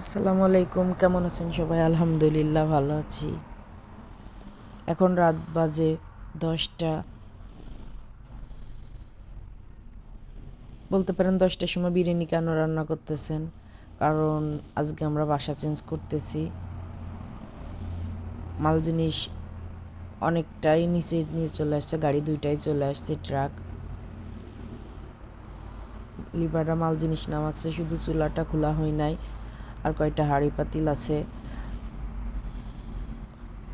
আসসালামু আলাইকুম, কেমন আছেন সবাই? আলহামদুলিল্লাহ ভালো আছি। এখন রাত বাজে দশটা। বলতে পারেন দশটার সময় বিরিয়ানি কেন রান্না করতেছেন? কারণ আজকে আমরা বাসা চেঞ্জ করতেছি। মাল জিনিস অনেকটাই নিচে নিয়ে চলে আসছে, গাড়ি দুইটাই চলে আসছে ট্রাক লিভাররা মাল জিনিস নামাচ্ছে, শুধু চুলাটা খোলা হয় নাই। আর কয়টা হাঁড়ি পাতিল আছে।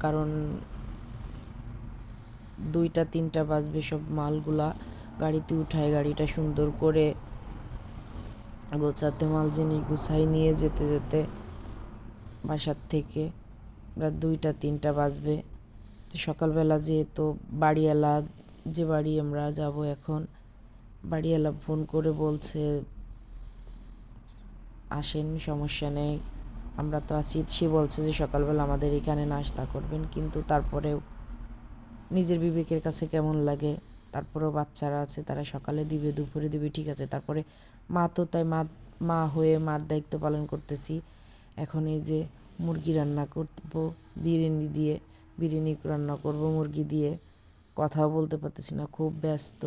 কারণ দুইটা, তিনটা বাজবে সব মালগুলা। গাড়িতে উঠায় গাড়িটা সুন্দর করে গোছাতে, মাল জিনিস গুছাই নিয়ে যেতে যেতে বাসার থেকে রাত দুইটা, তিনটা বাজবে। তো সকালবেলা যেহেতু বাড়িওয়ালা, যে বাড়ি আমরা যাব এখন, বাড়িওয়ালা ফোন করে বলছে আসেন, সমস্যা নেই। আমরা তো আছি। সে বলছে যে সকালবেলা আমাদের এখানে নাস্তা করবেন, কিন্তু তারপরেও নিজের বিবেকের কাছে কেমন লাগে? তারপরেও বাচ্চারা আছে, তারা সকালে দিবে, দুপুরে দিবে, ঠিক আছে। তারপরে মা তো তাই মা মা হয়ে মার দায়িত্ব পালন করতেছি। এখন এই যে মুরগি রান্না করব, বিরিয়ানি দিয়ে, বিরিয়ানি রান্না করব, মুরগি দিয়ে, কথাও বলতে পারতেছি না, খুব ব্যস্ত।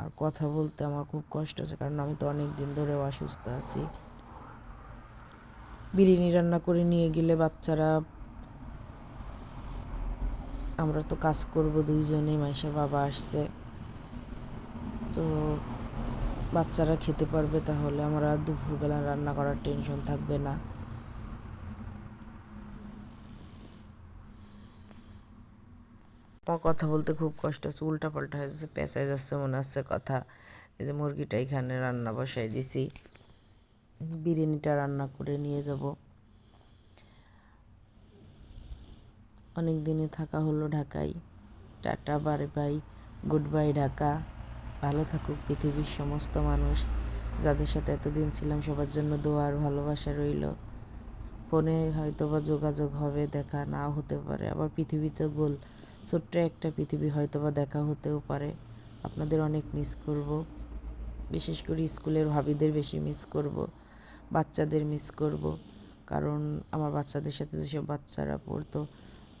আর কথা বলতে আমার খুব কষ্ট আছে, কারণ আমি তো অনেক দিন ধরেও অসুস্থ আছি। বিরিয়ানি রান্না করে নিয়ে গেলে বাচ্চারা, আমরা তো কাজ করব দুইজনে মাইশা বাবা আসছে। তো বাচ্চারা খেতে পারবে তাহলে, আমরা দুপুরবেলা রান্না করার টেনশন থাকবে না। কথা বলতে খুব কষ্ট হচ্ছে উল্টা পাল্টা হয়ে যাচ্ছে পেঁচাই যাচ্ছে, মনে হচ্ছে কথা। এই যে মুরগিটা এখানে রান্না বসাই দিছি। বিরিয়ানিটা রান্না করে নিয়ে যাব। অনেক দিনে থাকা হলো ঢাকায়। টাটা বারে বাই, গুড বাই ঢাকা। ভালো থাকুক পৃথিবীর সমস্ত মানুষ। যাদের সাথে এতদিন ছিলাম সবার জন্য দোয়ার ভালোবাসা রইল। ফোনে হয়তো বা যোগাযোগ হবে, দেখা নাও হতে পারে। আবার পৃথিবীতে গোল, ছোট্ট একটা পৃথিবী হয়তো বা দেখা হতেও পারে। আপনাদের অনেক মিস করব। বিশেষ করে স্কুলের ভাবিদের বেশি মিস করব। বাচ্চাদের মিস করব। কারণ আমার বাচ্চাদের সাথে যেসব বাচ্চারা পড়তো,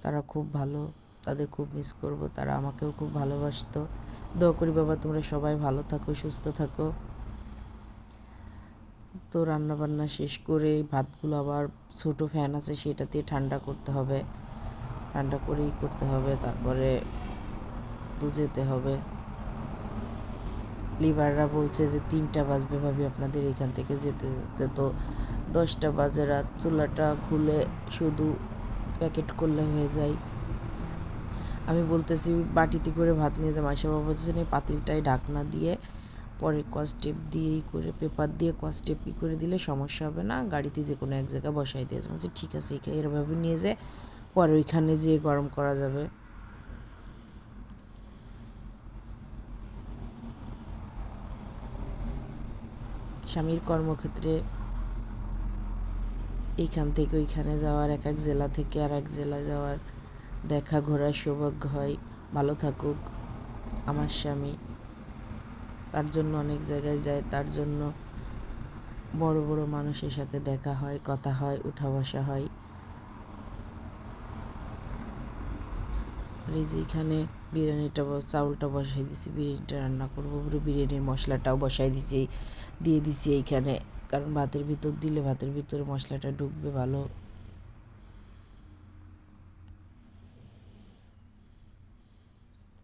তারা খুব ভালো, তাদের খুব মিস করব, তারা আমাকেও খুব ভালোবাসতো। দোয়া করি বাবা, তোমরা সবাই ভালো থাকো, সুস্থ থাকো। তো রান্না বান্না শেষ করে ভাতগুলো আবার ছোটো ফ্যান আছে, সেটা দিয়ে ঠান্ডা করতে হবে। ঠান্ডা করেই করতে হবে, তারপরে যেতে হবে। লিভাররা বলছে যে তিনটা বাজবে ভাবি আপনাদের এখান থেকে যেতে যেতে। তো দশটা বাজে রাত, চুলাটা খুলে শুধু প্যাকেট করলে হয়ে যায়। আমি বলতেছি, বাটিতে করে ভাত নিয়ে যাব মাসা বাবা বলছেন এই পাতিলটায় ঢাকনা দিয়ে পরে কস্টেপ দিয়েই করে, পেপার দিয়ে কস্টেপ ই করে দিলে সমস্যা হবে না। গাড়িতে যে কোনো এক জায়গায় বসাই দিয়ে যাব ঠিক আছে এরভাবে নিয়ে যায় পরে ওইখানে যেয়ে গরম করা যাবে। স্বামীর কর্মক্ষেত্রে এইখান থেকে ওইখানে যাওয়ার, এক এক জেলা থেকে আর এক জেলা যাওয়ার দেখা ঘোরার সৌভাগ্য হয়। ভালো থাকুক আমার স্বামী। তার জন্য অনেক জায়গায় যায়, তার জন্য বড় বড় মানুষের সাথে দেখা হয়, কথা হয়, উঠা বসা হয়। আর এই যে এখানে বিরিয়ানিটা চাউলটা বসাই দিছি, বিরিয়ানিটা রান্না করব পুরো বিরিয়ানির মশলাটাও বসাই দিছি, দিয়ে দিছি এইখানে। কারণ ভাতের ভিতর দিলে ভাতের ভিতরে মশলাটা ঢুকবে ভালো।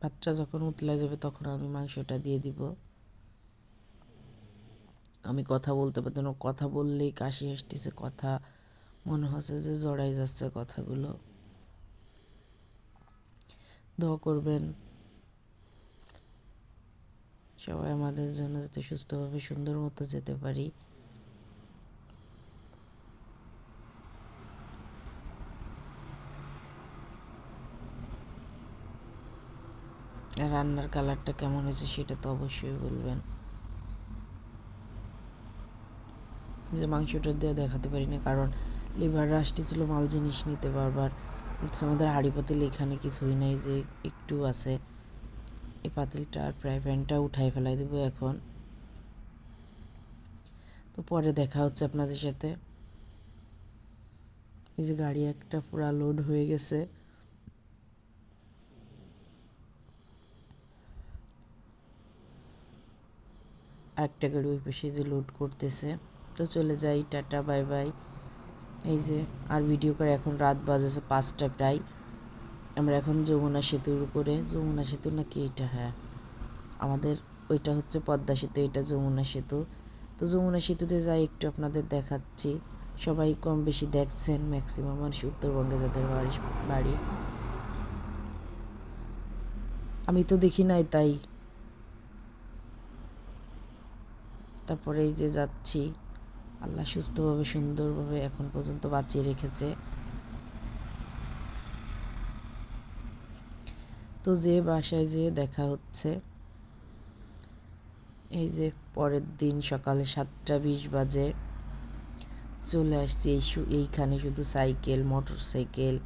ভাতটা যখন উতলে যাবে তখন আমি মাংসটা দিয়ে দিব। আমি কথা বলতে পারতাম কথা বললেই কাশি আসতেছে, কথা মনে হচ্ছে যে জড়াই যাচ্ছে কথাগুলো। দোয়া করবেন। সবাই আমাদের জন্য যাতে সুস্থভাবে সুন্দর মতো যেতে পারি। রান্নার কালারটা কেমন হয়েছে সেটা তো অবশ্যই বলবেন। যে মাংসটা দিয়ে দেখাতে পারি না কারণ লিভার আসতেছিল মাল জিনিস নিতে বারবার। বলছে আমাদের হাঁড়ি পাতিল এখানে কিছুই নাই যে একটু আছে। এই পাতিলটা আর ফ্রাই প্যানটা উঠাই ফেলাই দেবো এখন। তো পরে দেখা হচ্ছে আপনাদের সাথে। এই যে গাড়ি একটা পুরা লোড হয়ে গেছে। আরেকটা গাড়ি ওই পাশে যে লোড করতেছে। তো চলে যাই, টাটা বাই বাই এই যে, আর ভিডিও করে এখন রাত বাজেছে পাঁচটা প্রায়। আমরা এখন যমুনা সেতুর উপরে, যমুনা সেতু নাকি এটা? হ্যাঁ। আমাদের ওইটা হচ্ছে পদ্মা সেতু, এটা যমুনা সেতু। তো যমুনা সেতুতে যাই, একটু আপনাদের দেখাচ্ছি। সবাই কম বেশি দেখছেন ম্যাক্সিমাম মানুষ উত্তরবঙ্গে যাদের বাড়ি বাড়ি। আমি তো দেখি নাই তাই। তারপরে এই যে যাচ্ছি। আল্লাহ সুস্থভাবে, সুন্দরভাবে এখন পর্যন্ত বাঁচিয়ে রেখেছে। তো যে বাসায় যেয়ে দেখা হচ্ছে, এই যে পরের দিন সকালে সাতটা বিশ বাজে, চলে আসছি এই এইখানে শুধু সাইকেল মোটর সাইকেল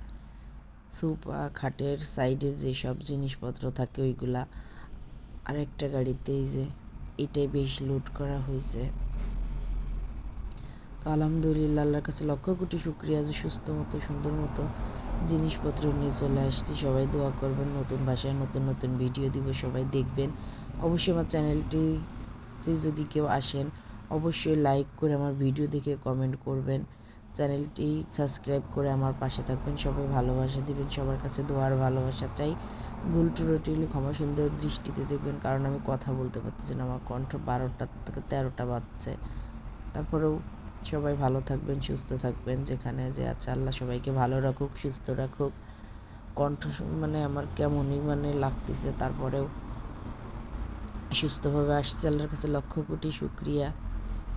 সোফা খাটের সাইডের যেসব জিনিসপত্র থাকে ওইগুলা, আরেকটা গাড়িতে এই যে এটাই বেশ লোড করা হয়েছে। তো আলহামদুলিল্লাহ, আল্লাহর কাছে লক্ষ কোটি শুক্রিয়া যে সুস্থ মতো, সুন্দর মতো জিনিসপত্র নিয়ে চলে আসছি। সবাই দোয়া করবেন, নতুন ভাষায় নতুন নতুন ভিডিও দিব, সবাই দেখবেন। অবশ্যই আমার চ্যানেলটিতে যদি কেউ আসেন, অবশ্যই লাইক করে আমার ভিডিও দেখে কমেন্ট করবেন। চ্যানেলটি সাবস্ক্রাইব করে আমার পাশে থাকবেন, সবাই ভালোবাসা দিবেন, সবার কাছে দোয়ার ভালোবাসা চাই। ভুল ত্রুটি হলে ক্ষমা সুন্দর দৃষ্টিতে দেখবেন, কারণ আমি কথা বলতে পারতেছি না, আমার কণ্ঠ বারোটা থেকে তেরোটা বাজছে। তারপরেও সবাই ভালো থাকবেন, সুস্থ থাকবেন, যেখানে যে আছে আল্লাহ সবাইকে ভালো রাখুক, সুস্থ রাখুক। কণ্ঠ মানে আমার কেমনই মানে লাগতেছে, তারপরেও সুস্থভাবে আসছে। আল্লাহর কাছে লক্ষ কোটি শুক্রিয়া।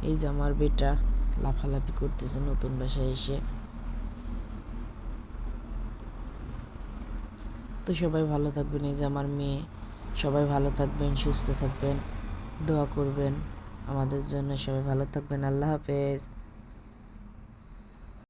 এই যে আমার বেটা লাফালাফি করতেছে নতুন বাসায় এসে। তো সবাই ভালো থাকবেন, এই যে আমার মেয়ে। সবাই ভালো থাকবেন, সুস্থ থাকবেন, দোয়া করবেন। আমাদের জন্য সবাই ভালো থাকবেন। আল্লাহ হাফেজ।